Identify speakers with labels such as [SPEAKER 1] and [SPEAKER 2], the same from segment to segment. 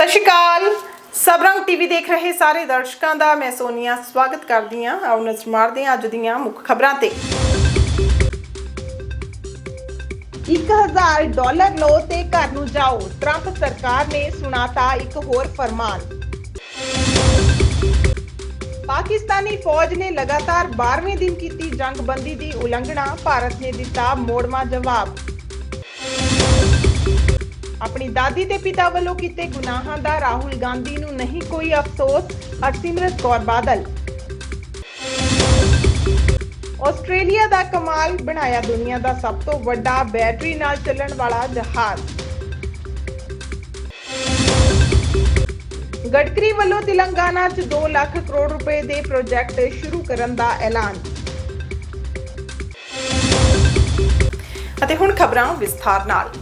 [SPEAKER 1] ਸਤਿ ਸ਼੍ਰੀ ਅਕਾਲ। ਸਬਰੰਗ ਟੀਵੀ ਦੇਖ ਰਹੇ ਸਾਰੇ ਦਰਸ਼ਕਾਂ ਦਾ ਮੈਂ ਸੋਨੀਆ ਸਵਾਗਤ ਕਰਦੀ ਹਾਂ ਆਓ ਨਜ਼ਰ ਮਾਰਦੇ ਹਾਂ ਅੱਜ ਦੀਆਂ ਮੁੱਖ ਖਬਰਾਂ ਤੇ।
[SPEAKER 2] 1000 ਡਾਲਰ ਲਓ ਤੇ ਘਰ ਨੂੰ ਜਾਓ, ਟਰੰਪ ਸਰਕਾਰ ਨੇ ਸੁਣਾਤਾ ਇੱਕ ਹੋਰ ਫਰਮਾਨ। ਪਾਕਿਸਤਾਨੀ ਫੌਜ ਨੇ ਲਗਾਤਾਰ 12ਵੇਂ ਦਿਨ ਕੀਤੀ ਜੰਗਬੰਦੀ ਦੀ ਉਲੰਘਣਾ, ਭਾਰਤ ਨੇ ਦਿੱਤਾ ਮੋੜਵਾਂ ਜਵਾਬ। ਆਪਣੀ ਦਾਦੀ ਤੇ ਪਿਤਾ ਵੱਲੋਂ ਕੀਤੇ ਗੁਨਾਹਾਂ ਦਾ ਰਾਹੁਲ ਗਾਂਧੀ ਨੂੰ ਨਹੀਂ ਕੋਈ ਅਫਸੋਸ ਹਰਸਿਮਰਤ ਕੌਰ ਬਾਦਲ। ਆਸਟ੍ਰੇਲੀਆ ਦਾ ਕਮਾਲ ਬਣਾਇਆ ਦੁਨੀਆ ਦਾ ਸਭ ਤੋਂ ਵੱਡਾ ਬੈਟਰੀ ਨਾਲ ਚੱਲਣ ਵਾਲਾ ਜਹਾਜ਼। ਗਡਕਰੀ ਵੱਲੋਂ ਤੇਲੰਗਾਨਾ 'ਚ 2 ਲੱਖ ਕਰੋੜ ਰੁਪਏ ਦੇ ਪ੍ਰੋਜੈਕਟ ਸ਼ੁਰੂ ਕਰਨ ਦਾ ਐਲਾਨ।
[SPEAKER 1] ਅਤੇ ਹੁਣ ਖਬਰਾਂ ਵਿਸਥਾਰ ਨਾਲ।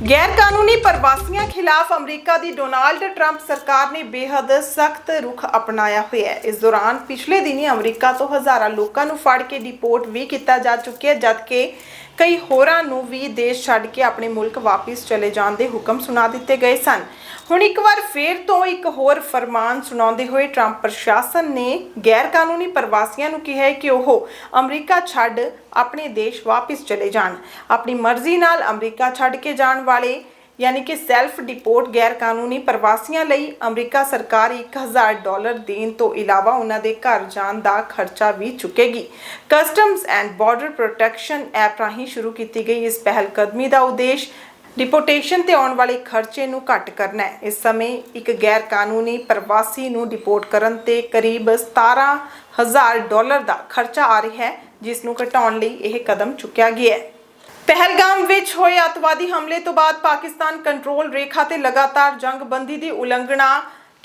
[SPEAKER 1] ਗੈਰ ਕਾਨੂੰਨੀ ਪ੍ਰਵਾਸੀਆਂ ਖਿਲਾਫ ਅਮਰੀਕਾ ਦੀ ਡੋਨਾਲਡ ਟਰੰਪ ਸਰਕਾਰ ਨੇ ਬੇਹੱਦ ਸਖਤ ਰੁਖ ਅਪਣਾਇਆ ਹੋਇਆ ਹੈ। ਇਸ ਦੌਰਾਨ ਪਿਛਲੇ ਦਿਨੀ ਅਮਰੀਕਾ ਤੋਂ ਹਜ਼ਾਰਾਂ ਲੋਕਾਂ ਨੂੰ ਫੜ ਕੇ ਡਿਪੋਰਟ ਵੀ ਕੀਤਾ ਜਾ ਚੁੱਕਿਆ ਜਦਕਿ ਕਈ ਹੋਰਾਂ ਨੂੰ ਵੀ ਦੇਸ਼ ਛੱਡ ਕੇ ਆਪਣੇ ਮੁਲਕ ਵਾਪਸ ਚਲੇ ਜਾਣ ਦੇ ਹੁਕਮ ਸੁਣਾ ਦਿੱਤੇ ਗਏ ਸਨ। ਹੁਣ ਇੱਕ ਵਾਰ ਫੇਰ ਤੋਂ ਇੱਕ ਹੋਰ ਫਰਮਾਨ ਸੁਣਾਉਂਦੇ ਹੋਏ ਟਰੰਪ ਪ੍ਰਸ਼ਾਸਨ ਨੇ ਗੈਰ ਕਾਨੂੰਨੀ ਪ੍ਰਵਾਸੀਆਂ ਨੂੰ ਕਿਹਾ ਹੈ ਕਿ ਉਹ ਅਮਰੀਕਾ ਛੱਡ ਆਪਣੇ ਦੇਸ਼ ਵਾਪਸ ਚਲੇ ਜਾਣ। ਆਪਣੀ ਮਰਜ਼ੀ ਨਾਲ ਅਮਰੀਕਾ ਛੱਡ ਕੇ ਜਾਣ ਵਾਲੇ, ਯਾਨੀ ਕਿ ਸੈਲਫ ਡਿਪੋਰਟ ਗੈਰ ਕਾਨੂੰਨੀ ਪ੍ਰਵਾਸੀਆਂ ਲਈ ਅਮਰੀਕਾ ਸਰਕਾਰ 1000 ਡਾਲਰ ਦੇਣ ਤੋਂ ਇਲਾਵਾ ਉਹਨਾਂ ਦੇ ਘਰ ਜਾਣ ਦਾ ਖਰਚਾ ਵੀ ਚੁੱਕੇਗੀ। Customs and border protection app ਰਾਹੀਂ ਸ਼ੁਰੂ ਕੀਤੀ ਗਈ ਇਸ ਪਹਿਲ ਕਦਮੀ ਦਾ ਉਦੇਸ਼ ਡਿਪੋਰਟੇਸ਼ਨ ਤੇ ਆਉਣ ਵਾਲੇ ਖਰਚੇ ਨੂੰ ਘੱਟ ਕਰਨਾ ਹੈ। ਇਸ ਸਮੇਂ ਇੱਕ ਗੈਰ ਕਾਨੂੰਨੀ ਪ੍ਰਵਾਸੀ ਨੂੰ ਡਿਪੋਰਟ ਕਰਨ ਤੇ ਕਰੀਬ 17000 ਡਾਲਰ ਦਾ ਖਰਚਾ ਆ ਰਿਹਾ ਹੈ, ਜਿਸ ਨੂੰ ਘਟਾਉਣ ਲਈ ਇਹ ਕਦਮ ਚੁੱਕਿਆ ਗਿਆ ਹੈ। ਪਹਿਲਗਾਮ ਵਿੱਚ ਹੋਏ ਅਤਵਾਦੀ ਹਮਲੇ ਤੋਂ ਬਾਅਦ ਪਾਕਿਸਤਾਨ ਕੰਟਰੋਲ ਰੇਖਾ ਤੇ ਲਗਾਤਾਰ ਜੰਗਬੰਦੀ ਦੀ ਉਲੰਘਣਾ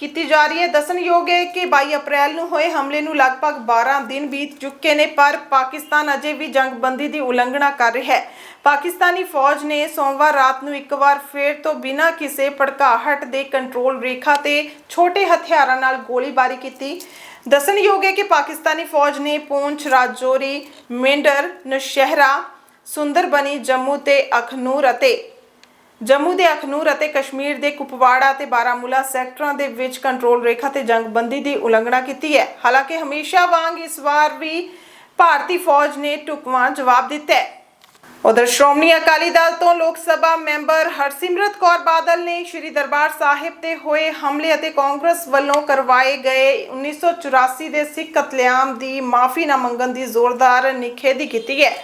[SPEAKER 1] ਕੀਤੀ ਜਾ ਰਹੀ ਹੈ। ਦੱਸਣਯੋਗ ਹੈ ਕਿ 22 ਅਪ੍ਰੈਲ ਨੂੰ ਹੋਏ ਹਮਲੇ ਨੂੰ ਲਗਭਗ 12 ਦਿਨ ਬੀਤ ਚੁੱਕੇ ਨੇ, ਪਰ ਪਾਕਿਸਤਾਨ ਅਜੇ ਵੀ ਜੰਗਬੰਦੀ ਦੀ ਉਲੰਘਣਾ ਕਰ ਰਿਹਾ ਹੈ। ਪਾਕਿਸਤਾਨੀ ਫੌਜ ਨੇ ਸੋਮਵਾਰ ਰਾਤ ਨੂੰ ਇੱਕ ਵਾਰ ਫੇਰ ਤੋਂ ਬਿਨਾਂ ਕਿਸੇ ਭੜਕਾਹਟ ਦੇ ਕੰਟਰੋਲ ਰੇਖਾ ਤੇ ਛੋਟੇ ਹਥਿਆਰਾਂ ਨਾਲ ਗੋਲੀਬਾਰੀ ਕੀਤੀ। ਦੱਸਣਯੋਗ ਹੈ ਕਿ ਪਾਕਿਸਤਾਨੀ ਫੌਜ ਨੇ ਪੂੰਛ, ਰਾਜੌਰੀ ਮੇਂਡਰ ਨਸ਼ਹਿਰਾ, ਸੁੰਦਰਬਨੀ, ਜੰਮੂ ਤੇ ਅਖਨੂਰ ਅਤੇ ਜੰਮੂ ਦੇ ਅਖਨੂਰ ਅਤੇ ਕਸ਼ਮੀਰ ਦੇ ਕੁਪਵਾੜਾ ਤੇ ਬਾਰਾਮੂਲਾ ਸੈਕਟਰਾਂ ਦੇ ਵਿੱਚ ਕੰਟਰੋਲ ਰੇਖਾ ਤੇ ਜੰਗਬੰਦੀ ਦੀ ਉਲੰਘਣਾ ਕੀਤੀ ਹੈ। ਹਾਲਾਂਕਿ ਹਮੇਸ਼ਾ ਵਾਂਗ ਇਸ ਵਾਰ ਵੀ ਭਾਰਤੀ ਫੌਜ ਨੇ ਟੁਕਵਾਂ ਜਵਾਬ ਦਿੱਤਾ ਹੈ। ਉਧਰ ਸ਼੍ਰੋਮਣੀ ਅਕਾਲੀ ਦਲ ਤੋਂ ਲੋਕ ਸਭਾ ਮੈਂਬਰ ਹਰਸਿਮਰਤ ਕੌਰ ਬਾਦਲ ਨੇ ਸ਼੍ਰੀ ਦਰਬਾਰ ਸਾਹਿਬ ਤੇ ਹੋਏ ਹਮਲੇ ਅਤੇ ਕਾਂਗਰਸ ਵੱਲੋਂ ਕਰਵਾਏ ਗਏ 1984 ਦੇ ਸਿੱਖ ਕਤਲੇਆਮ ਦੀ ਮਾਫੀ ਨਾ ਮੰਗਣ ਦੀ ਜ਼ੋਰਦਾਰ ਨਿਖੇਧੀ ਕੀਤੀ ਹੈ।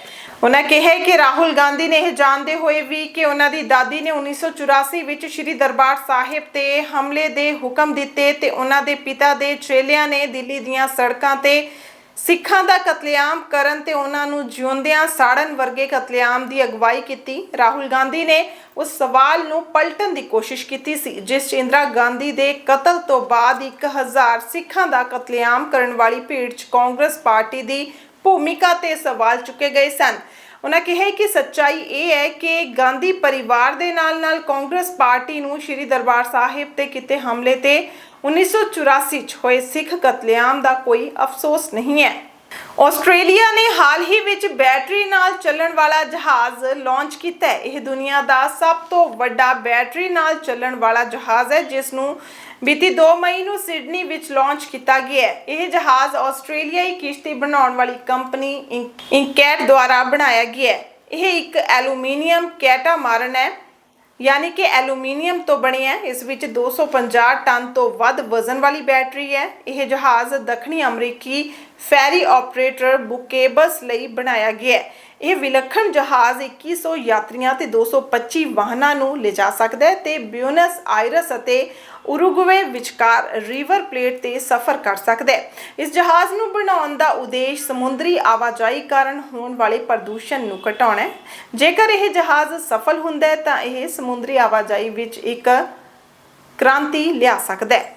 [SPEAKER 1] ਉਹਨਾਂ ਕਿਹਾ ਕਿ ਰਾਹੁਲ ਗਾਂਧੀ ਨੇ ਇਹ ਜਾਣਦੇ ਹੋਏ ਵੀ ਕਿ ਉਹਨਾਂ ਦੀ ਦਾਦੀ ਨੇ 1984 ਵਿੱਚ ਸ਼੍ਰੀ ਦਰਬਾਰ ਸਾਹਿਬ ਤੇ ਹਮਲੇ ਦੇ ਹੁਕਮ ਦਿੱਤੇ ਤੇ ਉਹਨਾਂ ਦੇ ਪਿਤਾ ਦੇ ਚੇਲਿਆਂ ਨੇ ਦਿੱਲੀ ਦੀਆਂ ਸੜਕਾਂ ਤੇ ਸਿੱਖਾਂ ਦਾ ਕਤਲੇਆਮ ਕਰਨ ਤੇ ਉਹਨਾਂ ਨੂੰ ਜਿਉਂਦਿਆਂ ਸਾੜਨ ਵਰਗੇ ਕਤਲੇਆਮ ਦੀ ਅਗਵਾਈ ਕੀਤੀ। ਰਾਹੁਲ ਗਾਂਧੀ ਨੇ ਉਸ ਸਵਾਲ ਨੂੰ ਪਲਟਣ ਦੀ ਕੋਸ਼ਿਸ਼ ਕੀਤੀ ਸੀ, ਜਿਸ 'ਚ ਇੰਦਰਾ ਗਾਂਧੀ ਦੇ ਕਤਲ ਤੋਂ ਬਾਅਦ 1000 ਸਿੱਖਾਂ ਦਾ ਕਤਲੇਆਮ ਕਰਨ ਵਾਲੀ ਭੀੜ 'ਚ ਕਾਂਗਰਸ ਪਾਰਟੀ ਦੀ ਭੂਮਿਕਾ ਤੇ ਸਵਾਲ ਚੁੱਕੇ ਗਏ ਸਨ। ਉਹਨਾਂ ਕਿਹਾ ਕਿ ਸੱਚਾਈ ਇਹ ਹੈ ਕਿ ਗਾਂਧੀ ਪਰਿਵਾਰ ਦੇ ਨਾਲ-ਨਾਲ ਕਾਂਗਰਸ ਪਾਰਟੀ ਨੂੰ ਸ਼੍ਰੀ ਦਰਬਾਰ ਸਾਹਿਬ ਤੇ ਕੀਤੇ ਹਮਲੇ ਤੇ 1984 ਚ ਹੋਏ ਸਿੱਖ ਕਤਲੇਆਮ ਦਾ ਕੋਈ ਅਫਸੋਸ ਨਹੀਂ ਹੈ। ਆਸਟ੍ਰੇਲੀਆ ਨੇ ਹਾਲ ਹੀ ਵਿੱਚ ਬੈਟਰੀ ਨਾਲ ਚੱਲਣ ਵਾਲਾ ਜਹਾਜ਼ ਲਾਂਚ ਕੀਤਾ ਹੈ। ਇਹ ਦੁਨੀਆ ਦਾ ਸਭ ਤੋਂ ਵੱਡਾ ਬੈਟਰੀ ਨਾਲ ਚੱਲਣ ਵਾਲਾ ਜਹਾਜ਼ ਹੈ, ਜਿਸ ਨੂੰ ਬੀਤੀ 2 ਮਈ ਨੂੰ ਸਿਡਨੀ ਵਿੱਚ ਲਾਂਚ ਕੀਤਾ ਗਿਆ ਹੈ। ਇਹ ਜਹਾਜ਼ ਆਸਟ੍ਰੇਲੀਆਈ ਕਿਸ਼ਤੀ ਬਣਾਉਣ ਵਾਲੀ ਕੰਪਨੀ ਇੰਕੈਟ ਦੁਆਰਾ ਬਣਾਇਆ ਗਿਆ ਹੈ। ਇਹ ਇੱਕ ਐਲੂਮੀਨੀਅਮ ਕੈਟਾਮਾਰਨ ਹੈ, ਯਾਨੀ ਕਿ ਐਲੂਮੀਨੀਅਮ ਤੋਂ ਬਣਿਆ ਹੈ। ਇਸ ਵਿੱਚ 250 ਟਨ ਤੋਂ ਵੱਧ ਵਜ਼ਨ ਵਾਲੀ ਬੈਟਰੀ ਹੈ। ਇਹ ਜਹਾਜ਼ ਦੱਖਣੀ ਅਮਰੀਕੀ ਫੈਰੀ ਆਪਰੇਟਰ ਬੁਕੇਬਸ ਲਈ ਬਣਾਇਆ ਗਿਆ ਹੈ। ਇਹ ਵਿਲੱਖਣ ਜਹਾਜ਼ 2100 ਯਾਤਰੀਆਂ ਤੇ 225 ਵਾਹਨਾਂ ਨੂੰ ਲਿਜਾ ਸਕਦਾ ਹੈ ਤੇ ਬਿਊਨਸ ਆਇਰਸ ਅਤੇ ਉਰੂਗਵੇ ਵਿਚਕਾਰ ਰਿਵਰ ਪਲੇਟ ਤੇ ਸਫ਼ਰ ਕਰ ਸਕਦਾ ਹੈ। ਇਸ ਜਹਾਜ਼ ਨੂੰ ਬਣਾਉਣ ਦਾ ਉਦੇਸ਼ ਸਮੁੰਦਰੀ ਆਵਾਜਾਈ ਕਾਰਨ ਹੋਣ ਵਾਲੇ ਪ੍ਰਦੂਸ਼ਣ ਨੂੰ ਘਟਾਉਣਾ ਹੈ। ਜੇਕਰ ਇਹ ਜਹਾਜ਼ ਸਫਲ ਹੁੰਦਾ ਹੈ ਤਾਂ ਇਹ ਸਮੁੰਦਰੀ ਆਵਾਜਾਈ ਵਿੱਚ ਇੱਕ ਕ੍ਰਾਂਤੀ ਲਿਆ ਸਕਦਾ ਹੈ।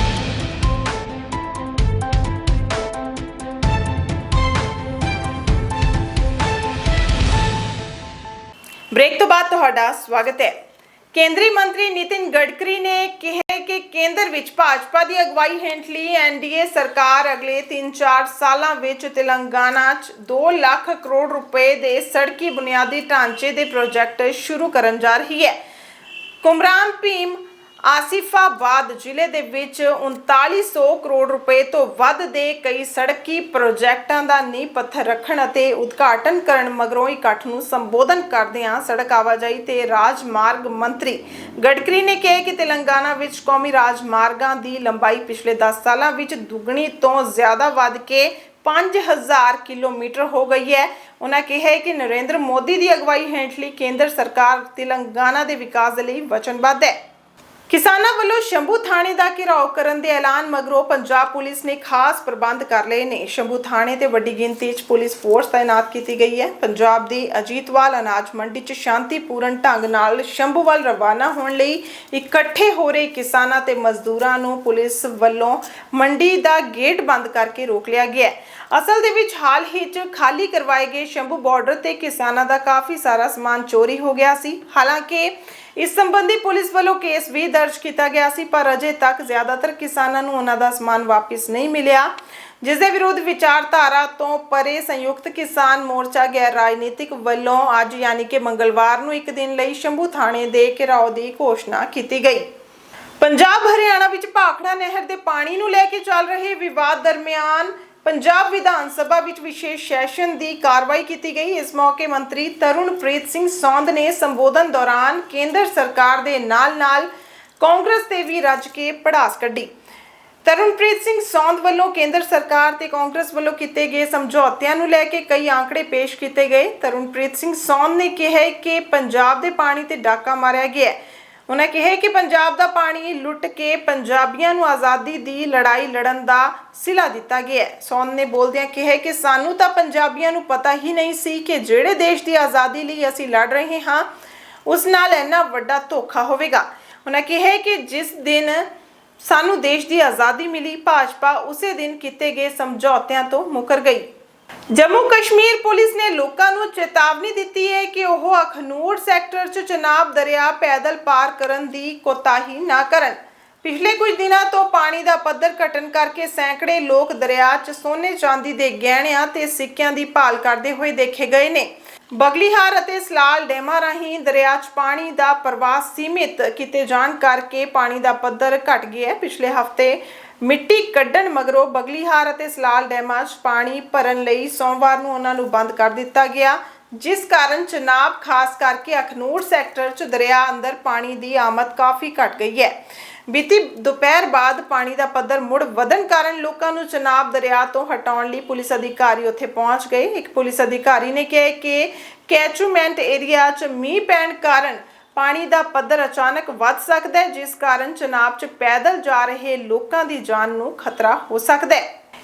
[SPEAKER 1] ਬ੍ਰੇਕ ਤੋਂ ਬਾਅਦ ਤੁਹਾਡਾ ਸਵਾਗਤ ਹੈ। ਕੇਂਦਰੀ ਮੰਤਰੀ ਨਿਤਿਨ ਗਡਕਰੀ ਨੇ ਕਿਹਾ ਕਿ ਕੇਂਦਰ ਵਿੱਚ ਭਾਜਪਾ ਦੀ ਅਗਵਾਈ ਹੇਠਲੀ ਐਨਡੀਏ ਸਰਕਾਰ ਅਗਲੇ 3-4 ਸਾਲਾਂ ਵਿੱਚ ਤੇਲੰਗਾਨਾ 'ਚ 2 ਲੱਖ ਕਰੋੜ ਰੁਪਏ ਦੇ ਸੜਕੀ ਬੁਨਿਆਦੀ ਢਾਂਚੇ ਦੇ ਪ੍ਰੋਜੈਕਟ ਸ਼ੁਰੂ ਕਰਨ ਜਾ ਰਹੀ ਹੈ। ਕੁਮਰਾਮ ਭੀਮ ਆਸਿਫਾਬਾਦ ਜ਼ਿਲ੍ਹੇ ਦੇ ਵਿੱਚ 3900 ਕਰੋੜ ਰੁਪਏ ਤੋਂ ਵੱਧ ਦੇ ਕਈ ਸੜਕੀ ਪ੍ਰੋਜੈਕਟਾਂ ਦਾ ਨੀਂਹ ਪੱਥਰ ਰੱਖਣ ਅਤੇ ਉਦਘਾਟਨ ਕਰਨ ਮਗਰੋਂ ਇਕੱਠ ਨੂੰ ਸੰਬੋਧਨ ਕਰਦਿਆਂ ਸੜਕ ਆਵਾਜਾਈ ਤੇ ਰਾਜਮਾਰਗ ਮੰਤਰੀ ਗਡਕਰੀ ਨੇ ਕਿਹਾ ਕਿ ਤੇਲੰਗਾਨਾ ਵਿੱਚ ਕੌਮੀ ਰਾਜਮਾਰਗਾਂ ਦੀ ਲੰਬਾਈ ਪਿਛਲੇ 10 ਸਾਲਾਂ ਵਿੱਚ ਦੁੱਗਣੀ ਤੋਂ ਜ਼ਿਆਦਾ ਵੱਧ ਕੇ 5000 ਕਿਲੋਮੀਟਰ ਹੋ ਗਈ ਹੈ। ਉਹਨਾਂ ਕਿਹਾ ਕਿ ਨਰਿੰਦਰ ਮੋਦੀ ਦੀ ਅਗਵਾਈ ਹੇਠਲੀ ਕੇਂਦਰ ਸਰਕਾਰ ਤੇਲੰਗਾਨਾ ਦੇ ਵਿਕਾਸ ਲਈ ਵਚਨਬੱਧ ਹੈ। ਕਿਸਾਨਾਂ ਵੱਲੋਂ ਸ਼ੰਭੂ ਥਾਣੇ ਦਾ ਘਿਰਾਓ ਕਰਨ ਦੇ ਐਲਾਨ ਮਗਰੋਂ ਪੰਜਾਬ ਪੁਲਿਸ ਨੇ ਖਾਸ ਪ੍ਰਬੰਧ ਕਰ ਲਏ ਨੇ। ਸ਼ੰਭੂ ਥਾਣੇ ਤੇ ਵੱਡੀ ਗਿਣਤੀ 'ਚ ਪੁਲਿਸ ਫੋਰਸ ਤਾਇਨਾਤ ਕੀਤੀ ਗਈ ਹੈ। ਪੰਜਾਬ ਦੀ ਅਜੀਤਵਾਲ ਅਨਾਜ ਮੰਡੀ 'ਚ ਸ਼ਾਂਤੀਪੂਰਨ ਢੰਗ ਨਾਲ ਸ਼ੰਭੂ ਵੱਲ ਰਵਾਨਾ ਹੋਣ ਲਈ ਇਕੱਠੇ ਹੋ ਰਹੇ ਕਿਸਾਨਾਂ ਤੇ ਮਜ਼ਦੂਰਾਂ ਨੂੰ ਪੁਲਿਸ ਵੱਲੋਂ ਮੰਡੀ ਦਾ ਗੇਟ ਬੰਦ ਕਰਕੇ ਰੋਕ ਲਿਆ ਗਿਆ ਹੈ। ਅਸਲ ਦੇ ਵਿੱਚ ਹਾਲ ਹੀ 'ਚ ਖਾਲੀ ਕਰਵਾਏ ਗਏ ਸ਼ੰਭੂ ਬਾਰਡਰ ਤੇ ਕਿਸਾਨਾਂ ਦਾ ਕਾਫੀ ਸਾਰਾ ਸਮਾਨ ਚੋਰੀ ਹੋ ਗਿਆ ਸੀ। ਹਾਲਾਂਕਿ ਇਸ ਸੰਬੰਧੀ ਪੁਲਿਸ ਵੱਲੋਂ ਕੇਸ ਵੀ ਦਰਜ ਕੀਤਾ ਗਿਆ ਸੀ, ਪਰ ਅਜੇ ਤੱਕ ਜ਼ਿਆਦਾਤਰ ਕਿਸਾਨਾਂ ਨੂੰ ਉਹਨਾਂ ਦਾ ਸਮਾਨ ਵਾਪਸ ਨਹੀਂ ਮਿਲਿਆ। ਜਿਸ ਦੇ ਵਿਰੋਧ ਵਿਚਾਰਧਾਰਾ ਤੋਂ ਪਰੇ ਸੰਯੁਕਤ ਕਿਸਾਨ ਮੋਰਚਾ ਗੈਰ ਰਾਜਨੀਤਿਕ ਵੱਲੋਂ ਅੱਜ ਯਾਨੀ ਕਿ ਮੰਗਲਵਾਰ ਨੂੰ ਇੱਕ ਦਿਨ ਲਈ ਸ਼ੰਭੂ ਥਾਣੇ ਦੇ ਘਿਰਾਓ ਦੀ ਘੋਸ਼ਣਾ ਕੀਤੀ ਗਈ। ਪੰਜਾਬ ਹਰਿਆਣਾ ਵਿੱਚ ਭਾਖੜਾ ਨਹਿਰ ਦੇ ਪਾਣੀ ਨੂੰ ਲੈ ਕੇ ਚੱਲ ਰਹੇ ਵਿਵਾਦ ਦਰਮਿਆਨ ਪੰਜਾਬ ਵਿਧਾਨ ਸਭਾ ਵਿੱਚ ਵਿਸ਼ੇਸ਼ ਸੈਸ਼ਨ ਦੀ ਕਾਰਵਾਈ ਕੀਤੀ ਗਈ। ਇਸ ਮੌਕੇ ਮੰਤਰੀ ਤਰੁਣਪ੍ਰੀਤ ਸਿੰਘ ਸੌਂਦ ਨੇ ਸੰਬੋਧਨ ਦੌਰਾਨ ਕੇਂਦਰ ਸਰਕਾਰ ਦੇ ਨਾਲ-ਨਾਲ ਕਾਂਗਰਸ ਤੇ ਵੀ ਰੱਜ ਕੇ ਪੜਾਸ ਕੱਢੀ। ਤਰੁਣਪ੍ਰੀਤ ਸਿੰਘ ਸੌਂਦ ਵੱਲੋਂ ਕੇਂਦਰ ਸਰਕਾਰ ਤੇ ਕਾਂਗਰਸ ਵੱਲੋਂ ਕੀਤੇ ਗਏ ਸਮਝੌਤਿਆਂ ਨੂੰ ਲੈ ਕੇ ਕਈ ਆંકੜੇ ਪੇਸ਼ ਕੀਤੇ ਗਏ। ਤਰੁਣਪ੍ਰੀਤ ਸਿੰਘ ਸੌਂਦ ਨੇ ਕਿਹਾ ਕਿ ਪੰਜਾਬ ਦੇ ਪਾਣੀ ਤੇ ਡਾਕਾ ਮਾਰਿਆ ਗਿਆ ਹੈ। ਉਹਨਾਂ ਕਿਹਾ ਕਿ ਪੰਜਾਬ ਦਾ ਪਾਣੀ ਲੁੱਟ ਕੇ ਪੰਜਾਬੀਆਂ ਨੂੰ ਆਜ਼ਾਦੀ ਦੀ ਲੜਾਈ ਲੜਨ ਦਾ ਸਿਲਾ ਦਿੱਤਾ ਗਿਆ ਹੈ। ਸੌਨ ਨੇ ਬੋਲਦਿਆਂ ਕਿਹਾ ਕਿ ਸਾਨੂੰ ਤਾਂ ਪੰਜਾਬੀਆਂ ਨੂੰ ਪਤਾ ਹੀ ਨਹੀਂ ਸੀ ਕਿ ਜਿਹੜੇ ਦੇਸ਼ ਦੀ ਆਜ਼ਾਦੀ ਲਈ ਅਸੀਂ ਲੜ ਰਹੇ ਹਾਂ, ਉਸ ਨਾਲ ਇੰਨਾ ਵੱਡਾ ਧੋਖਾ ਹੋਵੇਗਾ। ਉਹਨਾਂ ਕਿਹਾ ਕਿ ਜਿਸ ਦਿਨ ਸਾਨੂੰ ਦੇਸ਼ ਦੀ ਆਜ਼ਾਦੀ ਮਿਲੀ, ਭਾਜਪਾ ਉਸੇ ਦਿਨ ਕੀਤੇ ਗਏ ਸਮਝੌਤਿਆਂ ਤੋਂ ਮੁਕਰ ਗਈ। ਜੰਮੂ ਕਸ਼ਮੀਰ ਪੁਲਿਸ ਨੇ ਲੋਕਾਂ ਨੂੰ ਚੇਤਾਵਨੀ ਦਿੱਤੀ ਹੈ ਕਿ ਉਹ ਅਖਨੂਰ ਸੈਕਟਰ 'ਚ ਚਨਾਬ ਦਰਿਆ ਪੈਦਲ ਪਾਰ ਕਰਨ ਦੀ ਕੋਤਾਹੀ ਨਾ ਕਰਨ। ਪਿਛਲੇ ਕੁਝ ਦਿਨਾਂ ਤੋਂ ਪਾਣੀ ਦਾ ਪੱਧਰ ਘਟਣ ਕਰਕੇ ਸੈਂਕੜੇ ਲੋਕ ਦਰਿਆ 'ਚ ਸੋਨੇ ਚਾਂਦੀ ਦੇ ਗਹਿਣਿਆਂ ਤੇ ਸਿੱਕਿਆਂ ਦੀ ਭਾਲ ਕਰਦੇ ਹੋਏ ਦੇਖੇ ਗਏ ਨੇ। ਬਗਲੀਹਾਰ ਅਤੇ ਸਲਾਲ ਡੈਮਾਂ ਰਾਹੀਂ ਦਰਿਆ 'ਚ ਪਾਣੀ ਦਾ ਪ੍ਰਵਾਹ ਸੀਮਿਤ ਕੀਤੇ ਜਾਣ ਕਰਕੇ ਪਾਣੀ ਦਾ ਪੱਧਰ ਘਟ ਗਿਆ ਹੈ। ਪਿਛਲੇ ਹਫ਼ਤੇ ਮਿੱਟੀ ਕੱਢਣ ਮਗਰੋਂ ਬਗਲੀਹਾਰ ਅਤੇ ਸਲਾਲ ਡੈਮਾਂ 'ਚ ਪਾਣੀ ਭਰਨ ਲਈ ਸੋਮਵਾਰ ਨੂੰ ਉਹਨਾਂ ਨੂੰ ਬੰਦ ਕਰ ਦਿੱਤਾ ਗਿਆ। ਜਿਸ ਕਾਰਨ ਚਨਾਬ ਖਾਸ ਕਰਕੇ ਅਖਨੂਰ ਸੈਕਟਰ 'ਚ ਦਰਿਆ ਅੰਦਰ ਪਾਣੀ ਦੀ ਆਮਦ ਕਾਫੀ ਘਟ ਗਈ ਹੈ। ਬੀਤੀ ਦੁਪਹਿਰ ਬਾਅਦ ਪਾਣੀ ਦਾ ਪੱਧਰ ਮੁੜ ਵਧਣ ਕਾਰਨ ਲੋਕਾਂ ਨੂੰ ਚਨਾਬ ਦਰਿਆ ਤੋਂ ਹਟਾਉਣ ਲਈ ਪੁਲਿਸ ਅਧਿਕਾਰੀ ਉੱਥੇ ਪਹੁੰਚ ਗਏ। ਇੱਕ ਪੁਲਿਸ ਅਧਿਕਾਰੀ ਨੇ ਕਿਹਾ ਕਿ ਕੈਚੂਮੈਂਟ ਏਰੀਆ 'ਚ ਮੀਂਹ ਪੈਣ ਕਾਰਨ ਪਾਣੀ ਦਾ ਪੱਧਰ ਅਚਾਨਕ ਵੱਧ ਸਕਦਾ ਹੈ, ਜਿਸ ਕਾਰਨ ਚਨਾਬ 'ਚ ਪੈਦਲ ਜਾ ਰਹੇ ਲੋਕਾਂ ਦੀ ਜਾਨ ਨੂੰ ਖਤਰਾ ਹੋ ਸਕਦਾ ਹੈ।